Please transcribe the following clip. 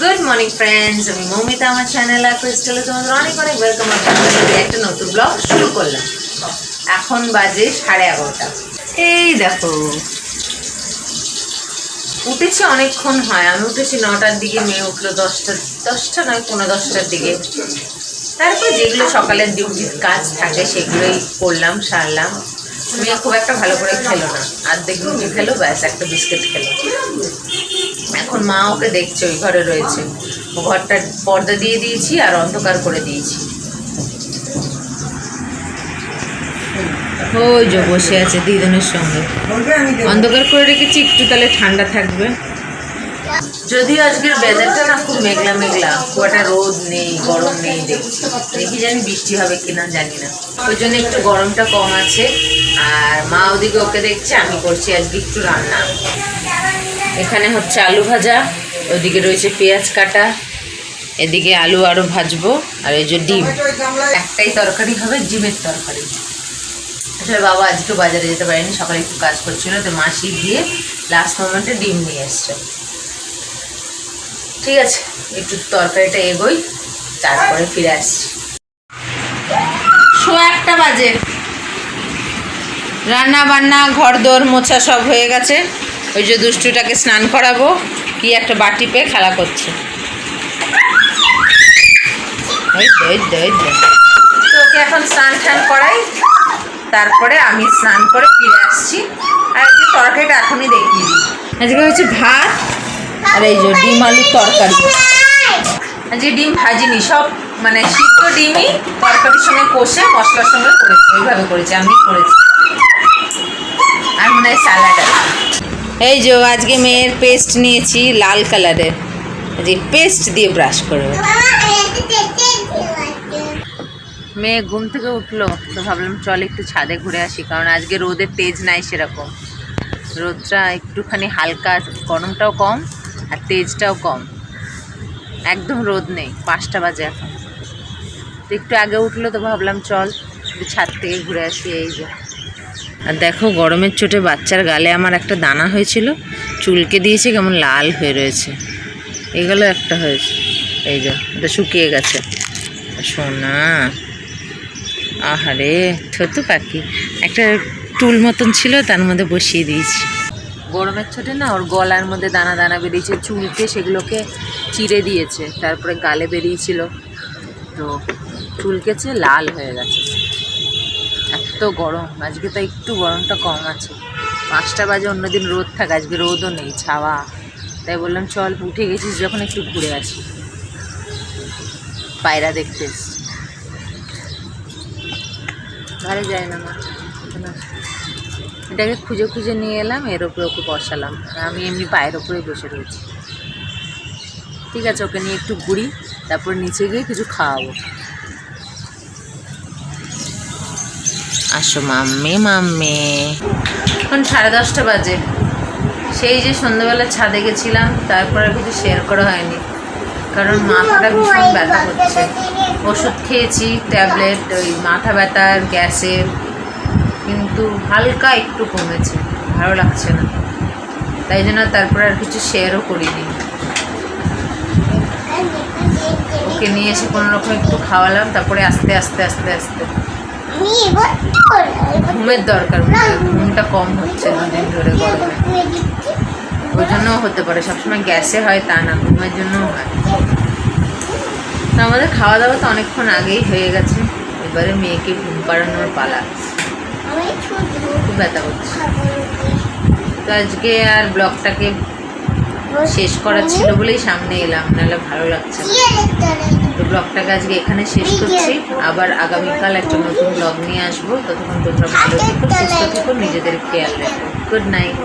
Good morning friends আমি মৌমিতা, আমার channel আর ক্রিস্টালে তোমাদের অনেক অনেক ওয়েলকাম একটা নতুন ব্লগ শুরু করলাম। এখন বাজে সাড়ে এগারোটা। এই দেখো, উঠেছি অনেকক্ষণ হয়। আমি উঠেছি নটার দিকে, মেয়ে উঠল দশটা দশটা নয় পনেরো দশটার দিকে। তারপর যেগুলো সকালের ডিউটির কাজ থাকে, সেগুলোই করলাম, সারলাম। মেয়ে খুব একটা ভালো করে খেলো না। অর্ধেক রুটি খেলো, ব্যাস, একটা বিস্কিট খেলো। এখন মা ওকে দেখছে, ওই ঘরে রয়েছে। ও ঘরটার পর্দা দিয়ে দিয়েছি আর অন্ধকার করে দিয়েছি। ওই যে বসে আছে দিদনের সঙ্গে। অন্ধকার করে রেখেছি, একটু তাহলে ঠান্ডা থাকবে। যদিও আজকের ওয়েদারটা না খুব মেঘলা মেঘলা, খুব একটা রোদ নেই, গরম নেই, দেখছি। দেখি জানি বৃষ্টি হবে কিনা, জানি না। ওই জন্য একটু গরমটা কম আছে। আর মা ওদিকে ওকে দেখছে, আমি করছি আজকে একটু রান্না। এখানে হচ্ছে আলু ভাজা ওদিকে রয়েছে পেঁয়াজ কাটা, এদিকে আলু আরও ভাজবো, আর এই যে ডিম। একটাই তরকারি হবে ডিমের তরকারি। আসলে বাবা আজকে বাজারে যেতে পারেনি, সকালে একটু কাজ করছিল, তো মাসি দিয়ে লাস্ট মোমেন্টে ডিম নিয়ে এসছে। ঠিক আছে, একটু তরকারিটা এগোই, তারপরে ফিরে আসছি। শো একটা বাজে। রান্না বান্না ঘর দোর মোছা সব হয়ে গেছে। ওই যে দুষ্টুটাকে স্নান করাবো কি একটা বাটি পেয়ে খেলা করছে। তো, ওকে এখন স্নান টান করাই তারপরে আমি স্নান করে ফিরে আসছি। আর আজকে তরকারিটা এখনই দেখিয়ে দিই। আজকে হচ্ছে ভাত আর এই যে ডিম আলুর তরকারি। আজকে ডিম ভাজিনি সব মানে সিদ্ধ ডিমই তরকারির সঙ্গে কষে মশলার সঙ্গে করেছি ওইভাবে করেছি আমি করেছি। আর মনে হয় স্যালাড আছে। এই যে আজকে মেয়ের পেস্ট নিয়েছি লাল কালারের। যে পেস্ট দিয়ে ব্রাশ করবে। মেয়ে ঘুম থেকে উঠল, তো ভাবলাম চল একটু ছাদে ঘুরে আসি, কারণ আজকে রোদের তেজ নাই সেরকম। রোদটা একটুখানি হালকা, গরমটাও কম আর তেজটাও কম। একদম রোদ নেই, পাঁচটা বাজে এখন। একটু আগে উঠল, তো ভাবলাম চল ছাদ থেকে ঘুরে আসি, এই যে। আর দেখো, গরমের চোটে বাচ্চার গালে আমার একটা দানা হয়েছিল। চুলকে দিয়েছে, কেমন লাল হয়ে রয়েছে। এগুলো একটা হয়েছে। এই যে, এটা শুকিয়ে গেছে। সোনা, আহারে ছোট্ট পাখি। একটা টুল মতন ছিল, তার মধ্যে বসিয়ে দিয়েছি। গরমের ছোটে না, ওর গলার মধ্যে দানা দানা বেরিয়েছে, চুলকে সেগুলোকে চিড়ে দিয়েছে। তারপরে গালে বেরিয়েছিল। তো চুলকেছে লাল হয়ে গেছে। এত গরম, আজকে তো একটু গরমটা কম আছে। পাঁচটা বাজে, অন্যদিন রোদ থাকে, আজকে রোদও নেই, ছাওয়া। তাই বললাম, চল, উঠে গেছিস যখন একটু ঘুরে আসি। পায়রা দেখতে ঘরে যায় না এটাকে খুঁজে খুঁজে নিয়ে এলাম, এর ওপরে ওকে বসালাম। আর আমি এমনি পায়ের ওপরেই বসে রয়েছি। ঠিক আছে, ওকে নিয়ে একটু ঘুরি, তারপর নিচে গিয়ে কিছু খাওয়াবো। আসো মাম্মে মাম্মে। এখন সাড়ে দশটা বাজে। সেই যে সন্ধ্যাবেলা ছাদে গেছিলাম, তারপরে কিছু শেয়ার করা হয়নি। কারণ মাথাটা ভীষণ ব্যথা করছে। ওষুধ খেয়েছি, ট্যাবলেট, ওই মাথা ব্যথার গ্যাসের কিন্তু হালকা একটু কমেছে, ভালো লাগছে না। তাই জন্য তারপর আর কিছু শেয়ারও করিনি। ওকে নিয়ে এসে কোনো রকম একটু খাওয়ালাম, তারপরে আস্তে আস্তে আস্তে আস্তে। ঘুমের দরকার ঘুমটা কম হচ্ছে দুদিন ধরে গরমে। ওই জন্যও হতে পারে, সবসময় গ্যাসে হয়, তা না, ঘুমের জন্যও হয়। তো আমাদের খাওয়া দাওয়া তো অনেকক্ষণ আগেই হয়ে গেছে। এবারে মেয়েকে ঘুম পাড়ানোর পালা। খুব ব্যথা করছে। তো আজকে আর ব্লগটাকে শেষ করার ছিল বলেই সামনে এলাম, নাহলে ভালো লাগছে তো ব্লগটাকে আজকে এখানে শেষ করছি। আবার আগামীকাল একটা নতুন ব্লগ নিয়ে আসব। ততক্ষণ তোমরা ভালো থেকো, সুস্থ থেকো, নিজেদের খেয়াল রাখো। Good night